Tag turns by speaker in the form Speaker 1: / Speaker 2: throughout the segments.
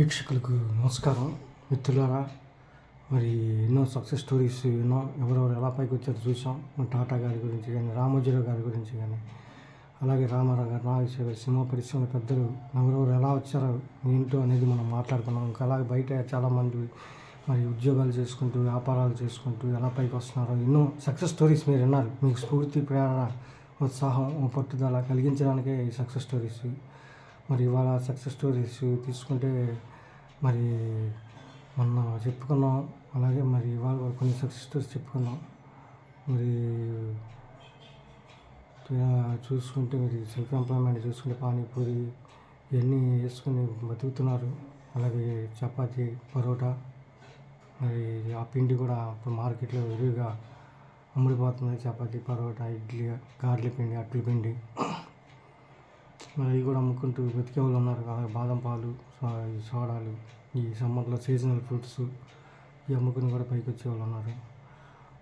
Speaker 1: వీక్షకులకు నమస్కారం. మిత్రులారా మరి ఎన్నో సక్సెస్ స్టోరీస్ ఎన్నో ఎవరెవరు ఎలా పైకి వచ్చారో చూసాం టాటా గారి గురించి కానీ రామోజీరావు గారి గురించి కానీ అలాగే రామారావు గారు నాగేశ్వర గారు సినిమా పరిశ్రమల పెద్దలు ఎవరెవరు ఎలా వచ్చారో ఏంటో అనేది మనం మాట్లాడుకున్నాం. ఇంకా అలాగే బయట చాలామంది మరి ఉద్యోగాలు చేసుకుంటూ వ్యాపారాలు చేసుకుంటూ ఎలా పైకి వస్తున్నారో ఎన్నో సక్సెస్ స్టోరీస్ మీరు విన్నారు. మీకు స్ఫూర్తి ప్రేరణ ఉత్సాహం పట్టుదల కలిగించడానికే ఈ సక్సెస్ స్టోరీస్ మరి ఇవాళ సక్సెస్ స్టోరీస్ తీసుకుంటే మరి మొన్న చెప్పుకున్నాం. అలాగే మరి ఇవాళ కొన్ని సక్సెస్ స్టోరీస్ చెప్పుకున్నాం. మరి చూసుకుంటే మరి సెల్ఫ్ ఎంప్లాయ్మెంట్ చూసుకుంటే పానీపూరి ఇవన్నీ వేసుకుని బతుకుతున్నారు. అలాగే చపాతి పరోటా మరి ఆ పిండి కూడా ఇప్పుడు మార్కెట్లో విరివిగా అమ్ముడిపోతుంది. చపాతీ పరోటా ఇడ్లీ గార్ల పిండి అట్ల పిండి. మరి అవి కూడా అమ్ముకుంటూ బతికే వాళ్ళు ఉన్నారు అలాగే బాదం పాలు సోడాలు ఈ సమ్మర్లో సీజనల్ ఫ్రూట్స్ ఇవి అమ్ముకుని కూడా పైకి వచ్చే వాళ్ళు ఉన్నారు.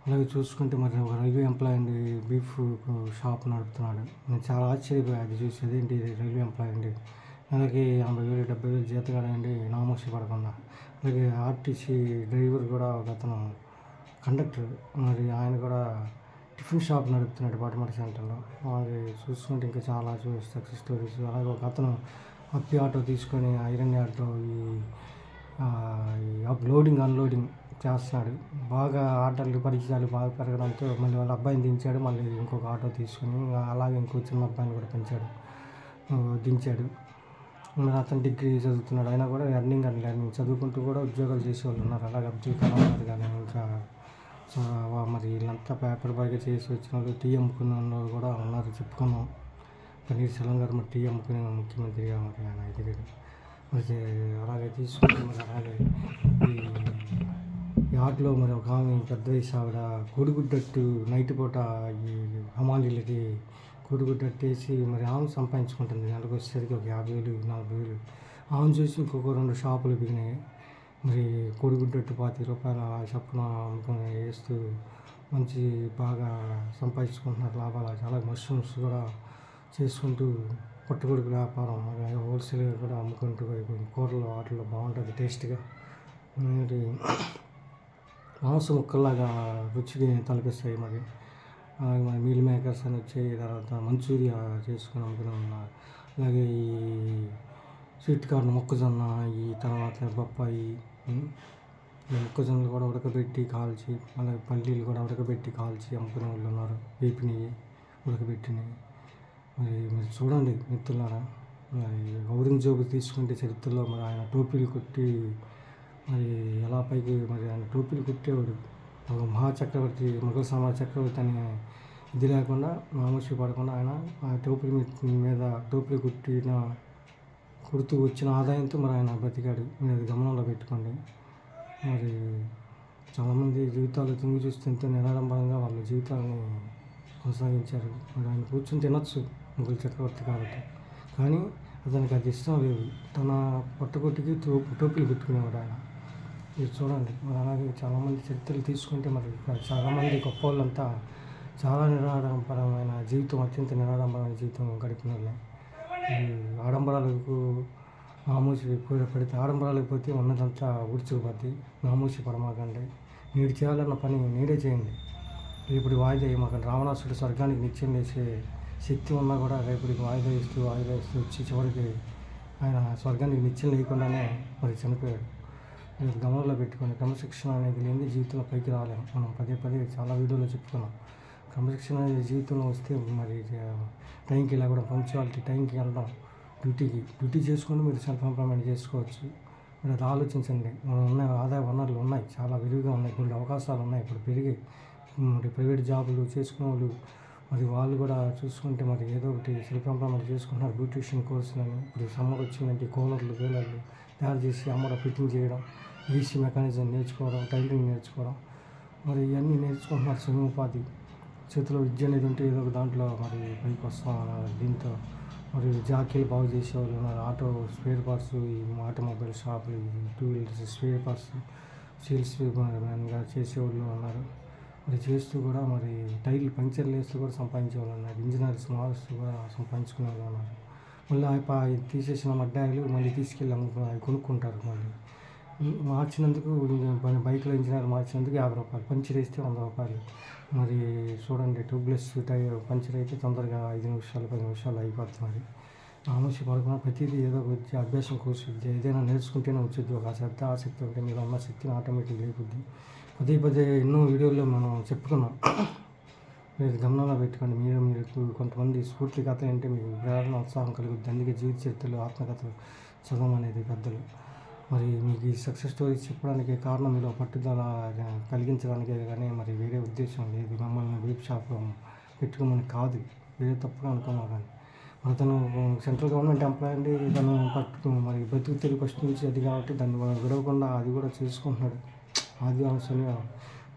Speaker 1: అలాగే చూసుకుంటే మరి ఒక రైల్వే ఎంప్లాయ్ అండి బీఫ్ షాప్ నడుపుతున్నాడు. నేను చాలా ఆశ్చర్యపోయా అది చూసి అదేంటి రైల్వే ఎంప్లాయ్ అండి? నెలకి ఎనభై వేలు డెబ్బై వేలు జీతగాడండి నామోషి పడకుండా. అలాగే ఆర్టీసీ డ్రైవర్ కూడా ఒక అతను కండక్టర్. మరి ఆయన కూడా టిఫిన్ షాప్ నడుపుతున్నాడు బాటమాటి సెంటర్లో. అది చూసుకుంటే ఇంకా చాలా సక్సెస్ స్టోరీస్. అలాగే ఒక అతను అప్పి ఆటో తీసుకొని ఐరన్ ఆటో ఈ అప్ లోడింగ్ అన్లోడింగ్ చేస్తున్నాడు. బాగా ఆటలు పరిచయాలు బాగా పెరగడంతో మళ్ళీ వాళ్ళ అబ్బాయిని దించాడు. మళ్ళీ ఇంకొక ఆటో తీసుకొని అలాగే ఇంకో చిన్న అబ్బాయిని కూడా పెంచాడు. దించాడు. మరి అతను డిగ్రీ చదువుతున్నాడు. అయినా కూడా ఎర్నింగ్ అండ్ లెర్నింగ్ చదువుకుంటూ కూడా ఉద్యోగాలు చేసేవాళ్ళు ఉన్నారు. అలాగే అబ్దుల్ కలాం గారు కానీ ఇంకా మరి వీళ్ళంతా పేపర్ బాగా చేసి వచ్చిన వాళ్ళు టీ అమ్ముకున్న వాళ్ళు కూడా ఉన్నారు చెప్పుకున్నాం. పన్నీర్ సెల్వం గారు మరి టీ అమ్ముకునే ముఖ్యమంత్రిగా మరి ఆయన ఎదిగాడు మరి అలాగే తీసుకుంటే మరి అలాగే ఈ ఈ ఆటలో మరి ఒక ఆమె పెద్ద వయసు ఆవిడ కోడిగుడ్డట్టు నైట్ పూట ఈ హమాలీలకి కోడిగుడ్డట్టేసి మరి ఆమె సంపాదించుకుంటుంది. నెలకు వచ్చేసరికి ఒక యాభై వేలు నలభై వేలు. ఆమె చూసి ఇంకొక రెండు షాపులు బిగినాయి. మరి కోడిగుడ్డట్టు పాతి రూపాయల చప్పున అమ్ముకొని వేస్తూ మంచి బాగా సంపాదించుకుంటున్నారు. లాభాలు చాలా మష్రూమ్స్ కూడా చేసుకుంటూ పుట్టగొడుగు వ్యాపారం అలాగే హోల్సేల్గా కూడా అమ్ముకుంటూ కూరలు వాటిలో బాగుంటుంది టేస్ట్గా. మరి మాంస ముక్కల్లాగా రుచికి తలపిస్తాయి మరి. అలాగే మరి మీల్ మేకర్స్ అని వచ్చి తర్వాత మంచూరియా చేసుకుని అమ్ముకుని ఉన్నారు అలాగే ఈ స్వీట్ కార్న్ మొక్కజొన్న ఈ తర్వాత బొప్పాయి మొక్కజొన్నలు కూడా ఉడకబెట్టి కాల్చి అలాగే పల్లీలు కూడా ఉడకబెట్టి కాల్చి అమ్ముకునే వాళ్ళు ఉన్నారు. వేపినవి ఉడకబెట్టినవి. మరి మీరు చూడండి మిత్రులారా మరి ఔరంగజేబు తీసుకుంటే చరిత్రలో మరి ఆయన టోపీలు కొట్టి మరి ఎలా పైకి మరి ఆయన టోపీలు కుట్టేవాడు? ఒక మహాచక్రవర్తి మొఘల్ సామ్రాజ్య చక్రవర్తి అనే ఇది లేకుండా నామోషి పడకుండా ఆయన ఆ టోపీ మీద టోపీలు కుట్టిన కుడుతూ వచ్చిన ఆదాయంతో మరి ఆయన బ్రతికాడు. మీరు అది గమనంలో పెట్టుకోండి. మరి చాలామంది జీవితాలు తుంగి చూస్తే ఎంతో నిరాడంబరంగా వాళ్ళ జీవితాలను కొనసాగించారు. మరి ఆయన కూర్చొని తినొచ్చు ముగ్గురు చక్రవర్తి కాబట్టి. కానీ అతనికి అది ఇష్టం లేదు. తన పొట్టగొట్టికి తో టోపీలు పెట్టుకునేవాడు ఆయన. మీరు చూడండి. మరి అలాగే చాలామంది చరిత్రలు తీసుకుంటే మరి చాలామంది గొప్ప వాళ్ళంతా చాలా నిరాడంబరమైన జీవితం అత్యంత నిరాడంబరమైన జీవితం గడిపిన వాళ్ళే ఆడంబరాలకు మామూసి పడితే పెడితే ఆడంబరాలకు పోతే ఉన్నదంతా ఊడ్చుకుపోద్ది. మామూసి పడమాకండి నీడు చేయాలన్న పని నీడే చేయండి. రేపటి వాయిదా వేయమాకండి. రావణాసుడు స్వర్గానికి నిత్యం వేసే శక్తి ఉన్నా కూడా రేపటికి వాయిదా ఇస్తూ వాయిదా ఇస్తూ వచ్చి చివరికి ఆయన స్వర్గానికి నిత్యం లేకుండానే మరి చనిపోయాడు. మీరు గమనంలో పెట్టుకోండి. క్రమశిక్షణ అనేది లేని జీవితంలో పైకి రాలేము మనం పదే పదే చాలా వీడియోలో చెప్పుకున్నాం. క్రమశిక్షణ అనేది జీవితంలో వస్తే మరి టైంకి ఇలా కూడా పంక్చువాలిటీ టైంకి వెళ్ళడం డ్యూటీకి డ్యూటీ చేసుకుంటూ మీరు సెల్ఫ్ ఎంప్లాయ్మెంట్ చేసుకోవచ్చు. మీరు అది ఆలోచించండి. మనం ఉన్న ఆదాయ వనరులు ఉన్నాయి చాలా విరివిగా ఉన్నాయి కొన్ని అవకాశాలు ఉన్నాయి ఇప్పుడు పెరిగి మరి ప్రైవేట్ జాబులు చేసుకునే వాళ్ళు మరి వాళ్ళు కూడా చూసుకుంటే మరి ఏదో ఒకటి సెల్ఫ్ ఎంప్లాయ్మెంట్ చేసుకుంటున్నారు బ్యూటిషియన్ కోర్సులని ఇప్పుడు సమ్మర్ వచ్చిందంటే కూలర్లు వేలర్లు తయారు చేసి అమ్మడ ఫిట్టింగ్ చేయడం ఈసీ మెకానిజం నేర్చుకోవడం టైలరింగ్ నేర్చుకోవడం. మరి ఇవన్నీ నేర్చుకుంటున్నారు స్వయం ఉపాధి. చేతిలో విద్య అనేది ఉంటే ఏదో ఒక దాంట్లో మరి పైకి వస్తాం అన్నారు దీంతో. మరి జాకీలు బాగు చేసేవాళ్ళు ఉన్నారు. ఆటో స్పేర్ పార్ట్స్ ఈ ఆటోమొబైల్ షాపులు two wheelers spare parts sales మ్యాన్గా చేసేవాళ్ళు ఉన్నారు. మరి చేస్తూ కూడా మరి టైర్లు పంక్చర్లు వేస్తూ కూడా సంపాదించే వాళ్ళు ఉన్నారు. ఇంజనీర్స్ మారుస్తూ కూడా సంపాదించుకునే వాళ్ళు ఉన్నారు. మళ్ళీ తీసేసిన మడ్డాయిలు మళ్ళీ తీసుకెళ్ళి అమ్ముకు కొనుక్కుంటారు మళ్ళీ. మార్చినందుకు ఇంజ- బైక్లో ఇంజనీర్ మార్చినందుకు యాభై రూపాయలు. పంచర్ వేస్తే వంద రూపాయలు. మరి చూడండి ట్యూబ్లెస్ టైర్ పంచర్ అయితే తొందరగా ఐదు నిమిషాలు పది నిమిషాలు అయిపోతుంది మరి. ఆమెషి పడుకున్న ప్రతిదీ ఏదో వచ్చి అభ్యాసం కోర్సు ఏదైనా నేర్చుకుంటేనే వచ్చేది. ఒక శ్రద్ధ ఆసక్తి ఉంటే మీరు ఉన్న శక్తిని ఆటోమేటిక్ లేకుద్ది పదే పదే ఎన్నో వీడియోల్లో మనం చెప్పుకున్నాం మీరు గమనంలో పెట్టుకోండి. మీరు మీకు కొంతమంది స్ఫూర్తి కథ అంటే మీకు ప్రేరణ ఉత్సాహం కలుగుద్ది. అందుకే జీవిత చరిత్రలు ఆత్మకథలు చదవమనేది పెద్దలు. మరి మీకు ఈ సక్సెస్ స్టోరీస్ చెప్పడానికి కారణం మీలో పట్టుదల కలిగించడానికే కానీ మరి వేరే ఉద్దేశం లేదు. మమ్మల్ని వెబ్ షాప్ పెట్టుకోమని కాదు. వేరే తప్పుగా అనుకున్నాం కానీ. మరి తను సెంట్రల్ గవర్నమెంట్ ఎంప్లాయ్ అండి. తను పట్టు మరి బతుకు తెలుగు ఫస్ట్ నుంచి అది కాబట్టి దాన్ని విడవకుండా అది కూడా చేసుకుంటున్నాడు. అది అవసరం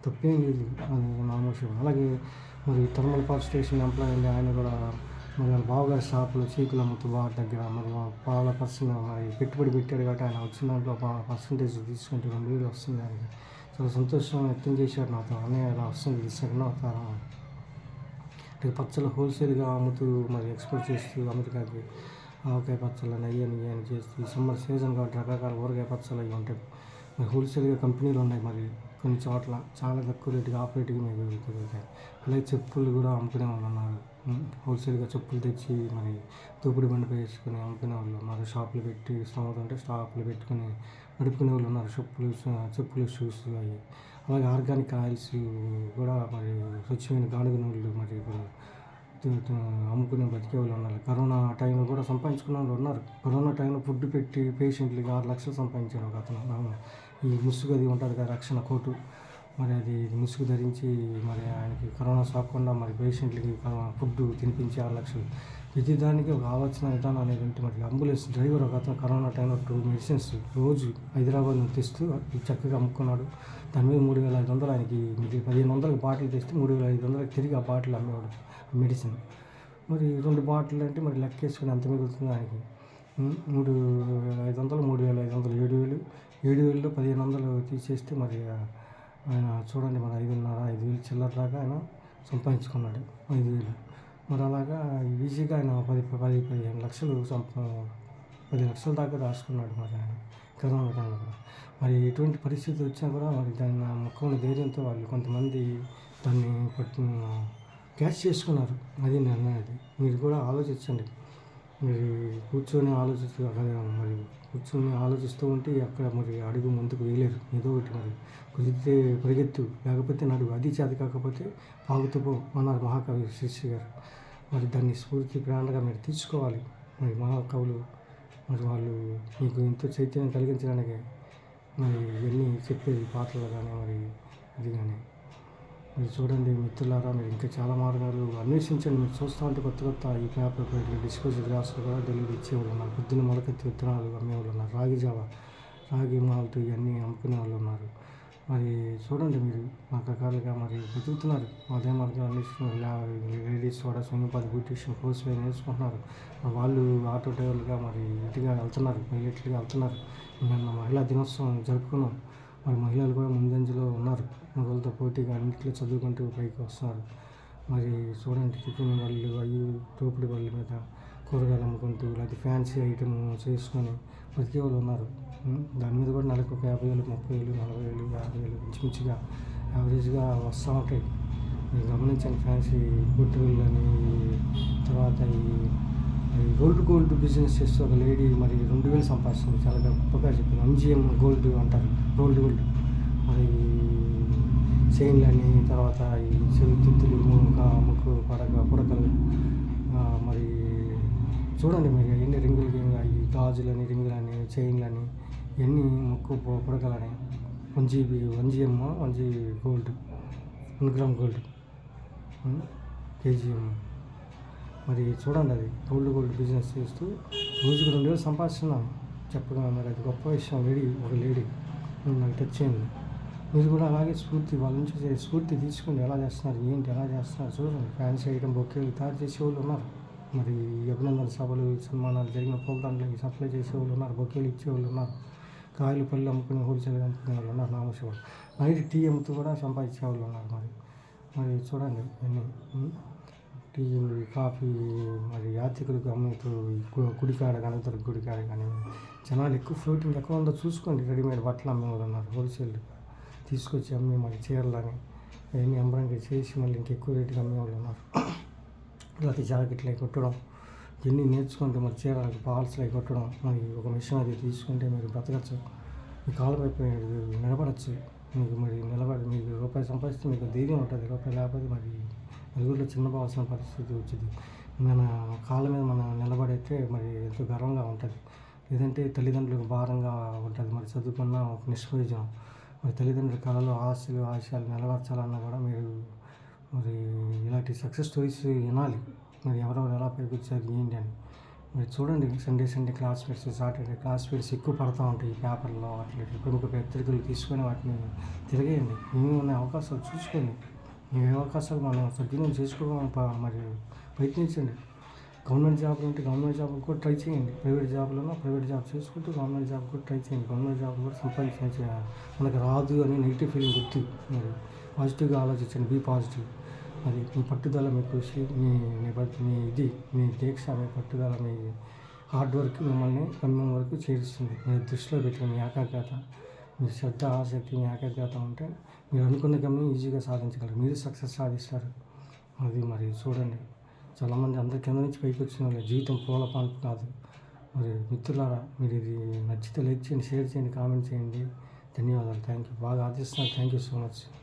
Speaker 1: తప్పేం లేదు. అది నామోషం అలాగే మరి థర్మల్ పవర్ స్టేషన్ ఎంప్లాయ్ అండి. ఆయన కూడా మరి వాళ్ళ బావగారి షాప్లో చీకులు అమ్ముతూ బార్ దగ్గర మరి పాల పర్సన్ మరి పెట్టుబడి పెట్టాడు కాబట్టి ఆయన వచ్చిన దాంట్లో పర్సంటేజ్ తీసుకుంటే రెండు వేలు వస్తుంది ఆయనకి. చాలా సంతోషం వ్యక్తం చేశాడు నాతో. అన్నయ్య అలా వస్తుంది సెకండ్ అవుతారా. అంటే పచ్చళ్ళు హోల్సేల్గా అమ్ముతూ మరి ఎక్స్పోర్ట్ చేస్తూ అమెరికాకి ఆవకాయ పచ్చళ్ళు నెయ్యి అయ్యి అని చేస్తూ సమ్మర్ సీజన్ కాబట్టి రకరకాల ఊరగాయ పచ్చళ్ళు అవి ఉంటాయి. మరి హోల్సేల్గా కంపెనీలు ఉన్నాయి మరి కొన్ని చోట్ల. చాలా తక్కువ రేటుకి ఆఫ్ రేటుకి మీకు దొరుకుతాయి అలాగే చెప్పులు కూడా అమ్ముకునే వాళ్ళు ఉన్నారు హోల్సేల్గా చెప్పులు తెచ్చి మరి దూపుడు బండి వేసుకుని అమ్ముకునే వాళ్ళు మరి షాపులు పెట్టి స్తోమత ఉంటే షాపులు పెట్టుకుని నడుపుకునే వాళ్ళు ఉన్నారు. చెప్పులు చెప్పులు షూస్ అవి. అలాగే ఆర్గానిక్ ఆయిల్స్ కూడా మరి స్వచ్ఛమైన గానుగ నూనెలు మరి ఇప్పుడు అమ్ముకునే బతికే వాళ్ళు ఉన్నారు. కరోనా టైంలో కూడా సంపాదించుకున్న వాళ్ళు ఉన్నారు. కరోనా టైంలో ఫుడ్ పెట్టి పేషెంట్లకి ఆరు లక్షలు సంపాదించాడు ఒక అతను. ఈ ముసుగు అది ఉంటుంది కదా రక్షణ కోటు. మరి అది ముసుగు ధరించి మరి ఆయనకి కరోనా సోకకుండా మరి పేషెంట్లకి ఫుడ్ తినిపించి ఆరు లక్షలు. ప్రతి దానికి ఒక ఆలోచన విధానం అనేది ఉంటే మరి అంబులెన్స్ డ్రైవర్ ఒక అతను కరోనా టైంలో టూ మెడిసిన్స్ రోజు హైదరాబాద్ నుంచి తెస్తూ చక్కగా అమ్ముకున్నాడు. దాని మీద మూడు వేల ఐదు వందలు ఆయనకి పదిహేను వందలకు బాటిల్ తెస్తే మూడు వేల ఐదు వందలకి తిరిగి ఆ బాటిల్ అమ్మేవాడు మెడిసిన్. మరి రెండు బాటిల్ అంటే మరి లెక్క వేసుకుని ఎంత మిగులుతుంది ఆయనకి? మూడు వేల ఐదు వందలు మూడు వేల ఐదు వందలు ఏడు వేలు ఏడు వేలలో పదిహేను వందలు తీసేస్తే మరి ఆయన చూడండి మరి ఐదున్నర ఐదు వేలు చిల్లర దాకా ఆయన సంపాదించుకున్నాడు. ఐదు వేలు మరి అలాగా ఈజీగా ఆయన పది పది పదిహేను లక్షలు సంప పది లక్షల దాకా దాచుకున్నాడు మరి ఆయన. కరోనా టైంలో కూడా. మరి ఎటువంటి పరిస్థితి వచ్చినా కూడా మరి దాన్ని ఆ ముఖంలో ధైర్యంతో వాళ్ళు కొంతమంది దాన్ని పట్టు క్యాచ్ చేసుకున్నారు. అది నిర్ణయం అది. మీరు కూడా ఆలోచించండి. మరి కూర్చొని ఆలోచిస్తూ అక్కడ మరి కూర్చొని ఆలోచిస్తూ ఉంటే అక్కడ మరి అడుగు ముందుకు వేయలేరు. ఏదో ఒకటి మరి కుదిరితే పరిగెత్తు. లేకపోతే నడుగు అది చేత కాకపోతే పాగుతూ పో అన్నారు మహాకవి శిష్య గారు. మరి దాన్ని స్ఫూర్తి ప్రాణంగా మీరు తీసుకోవాలి మరి మహాకవులు మరి వాళ్ళు మీకు ఎంతో చైతన్యం కలిగించడానికి మరి ఇవన్నీ చెప్పేది పాటలు కానీ మరి ఇది కానీ మీరు చూడండి మిత్రులారా మీరు ఇంకా చాలా మార్గాలు అన్వేషించండి. మీరు చూస్తూ ఉంటే కొత్త కొత్త ఈ పేపర్ ప్లేట్లు డిస్పోజల్ గ్లాసులు కూడా డెలివరీ ఇచ్చేవాళ్ళు ఉన్నారు. పొద్దున్న మొలకెత్తి విత్తనాలు అమ్మేవాళ్ళు ఉన్నారు. రాగి జావ రాగి మాల్ట్ ఇవన్నీ అమ్ముకునే వాళ్ళు ఉన్నారు. మరి చూడండి మీరు రకరకాలుగా మరి బతుకుతున్నారు. అదే మార్గం అన్వేషిస్తున్నారు. లేడీస్ కూడా స్వయంపాది బ్యూటిషియన్ కోర్స్ నేర్చుకుంటున్నారు. వాళ్ళు ఆటో డ్రైవర్లుగా మరి ఇటుగా వెళ్తున్నారు. పైలట్లుగా వెళ్తున్నారు. నిన్న మహిళా దినోత్సవం జరుపుకున్నాం. మరి మహిళలు కూడా ముందంజలో ఉన్నారు. మగవాళ్ళతో పోటీగా అన్నింటిలో చదువుకుంటూ పైకి వస్తున్నారు. మరి చూడండి టిఫిన్ వాళ్ళు అవి తోపుడు వాళ్ళ మీద కూరగాయలు అమ్ముకుంటూ లేకపోతే ఫ్యాన్సీ ఐటమ్ చేసుకొని బతికే వాళ్ళు ఉన్నారు దాని మీద కూడా నెలకు ఒక యాభై వేలు ముప్పై వేలు నలభై వేలు యాభై వేలు మించిమించిగా యావరేజ్గా వస్తూ ఉంటాయి. మీరు గమనించండి ఫ్యాన్సీ గుట్టులు అని తర్వాత ఈ ఈ గోల్డ్ గోల్డ్ బిజినెస్ చేస్తూ ఒక లేడీ మరి రెండు వేలు సంపాదిస్తుంది. చాలా గొప్పగా చెప్పింది ఎంజిఎం గోల్డ్ అంటారు. గోల్డ్ గోల్డ్ మరి చైన్లని తర్వాత ఈ చెవి తిత్తులు ముక్కు పడక పుడకలు మరి చూడండి మరి ఎన్ని రింగులు ఈ గాజులని రింగులని చైన్లని ఎన్ని ముక్కు పుడకలని. One GB one GM one GB gold one gram gold KGM. మరి చూడండి అది గోల్డ్ గోల్డ్ బిజినెస్ చేస్తూ రోజుకు రెండు వేలు సంపాదిస్తున్నాం. చెప్పగా మరి అది గొప్ప విషయం లేడీ ఒక లేడీ. నాకు టచ్ మీరు కూడా అలాగే స్ఫూర్తి వాళ్ళ నుంచి స్ఫూర్తి తీసుకోండి ఎలా చేస్తున్నారు ఏంటి ఎలా చేస్తున్నారు చూడండి. ఫ్యాన్స్ వేయడం బొకేలు తయారు చేసే వాళ్ళు ఉన్నారు. మరి అభినందన సభలు సన్మానాలు జరిగిన ప్రోగ్రాంలకి సప్లై చేసే వాళ్ళు ఉన్నారు బొకేలు ఇచ్చే వాళ్ళు ఉన్నారు. కాయలు పళ్ళు అమ్ముకునే హోల్సేల్ అమ్ముకునే వాళ్ళు ఉన్నారు నామశివాడు నైట్ టీ అమ్ముతూ కూడా సంపాదించే వాళ్ళు ఉన్నారు మరి. మరి చూడండి అన్నీ టీలు కాఫీ మరి యాత్రికులకు అమ్ముతూ గుడికాడ కానీ ఇతర గుడికాడ కానీ జనాలు ఎక్కువ ఫ్లోటింగ్ తక్కువ ఉందో చూసుకోండి. రెడీమేడ్ బట్టలు అమ్మేవాళ్ళు ఉన్నారు హోల్సేల్ తీసుకొచ్చి అమ్మి మరి చీరలని అవన్నీ ఎంబ్రాయిడరీ చేసి మళ్ళీ ఇంకెక్కువ రేటుకి అమ్మేవాళ్ళు ఉన్నారు లేకపోతే జాకెట్లు అవి కుట్టడం ఇవన్నీ నేర్చుకుంటే మరి చీరలకు పాల్స్లు అవి కొట్టడం మరి ఒక మిషన్ అది తీసుకుంటే మీరు బ్రతకచ్చు. మీ కాళ్ళపై మీరు నిలబడచ్చు. మీకు మరి నిలబడి మీకు రూపాయి సంపాదిస్తే మీకు ధైర్యం ఉంటుంది. రూపాయి లేకపోతే మరి నలుగురిలో చిన్నపోవాల్సిన పరిస్థితి వచ్చింది. మన కాళ్ళ మీద మనం నిలబడితే మరి ఎంతో గర్వంగా ఉంటుంది. లేదంటే తల్లిదండ్రులకు భారంగా ఉంటుంది. మరి చదువుకున్న ఒక నిష్ప్రయోజనం. మరి తల్లిదండ్రుల కళలు ఆశలు ఆశయాలు నిలబరచాలన్నా కూడా మీరు మరి ఇలాంటి సక్సెస్ స్టోరీస్ వినాలి. మరి ఎవరెవరు ఎలా పైకి వచ్చారు ఏంటి అని. మీరు చూడండి Sunday Sunday class fees Saturday class fees ఎక్కువ పడతా ఉంటాయి ఈ పేపర్లో అట్లా ప్రముఖ పత్రికలు తీసుకొని వాటిని తిరగేయండి. మేము ఉన్న అవకాశాలు చూసుకోండి. ఏ అవకాశాలు మనం సద్వినియోగం చేసుకోవడం ప- మరి ప్రయత్నించండి. గవర్నమెంట్ జాబ్లు ఉంటే గవర్నమెంట్ జాబ్ కూడా ట్రై చేయండి. ప్రైవేట్ జాబ్లో ప్రైవేట్ జాబ్ చేసుకుంటూ గవర్నమెంట్ జాబ్ కూడా ట్రై చేయండి. గవర్నమెంట్ జాబ్ కూడా సంపాదించే మనకు రాదు అని నెగిటివ్ ఫీలింగ్ గుర్తు. మరి పాజిటివ్గా ఆలోచించండి. Be positive. అది మీ పట్టుదల మీ కృషి మీ మీ మీ ఇది మీ దీక్ష మీ పట్టుదల మీ హార్డ్ వర్క్ మిమ్మల్ని గమ్యం వరకు చేరుస్తుంది. మీరు దృష్టిలో పెట్టుకుని మీ ఏకాగ్రత మీ శ్రద్ధ ఆసక్తి మీ ఏకాగ్రత ఉంటే మీరు అనుకున్న గమ్యం ఈజీగా సాధించగలరు. మీరు సక్సెస్ సాధిస్తారు. అది మరి చూడండి. చాలామంది అందరి కింద నుంచి పైకి వచ్చిన వాళ్ళే జీవితం పూల పాలు కాదు. మరి మిత్రులారా మీరు ఇది నచ్చితే లైక్ చేయండి షేర్ చేయండి కామెంట్ చేయండి. ధన్యవాదాలు. థ్యాంక్ యూ బాగా ఆదిస్తున్నారు థ్యాంక్ యూ సో మచ్.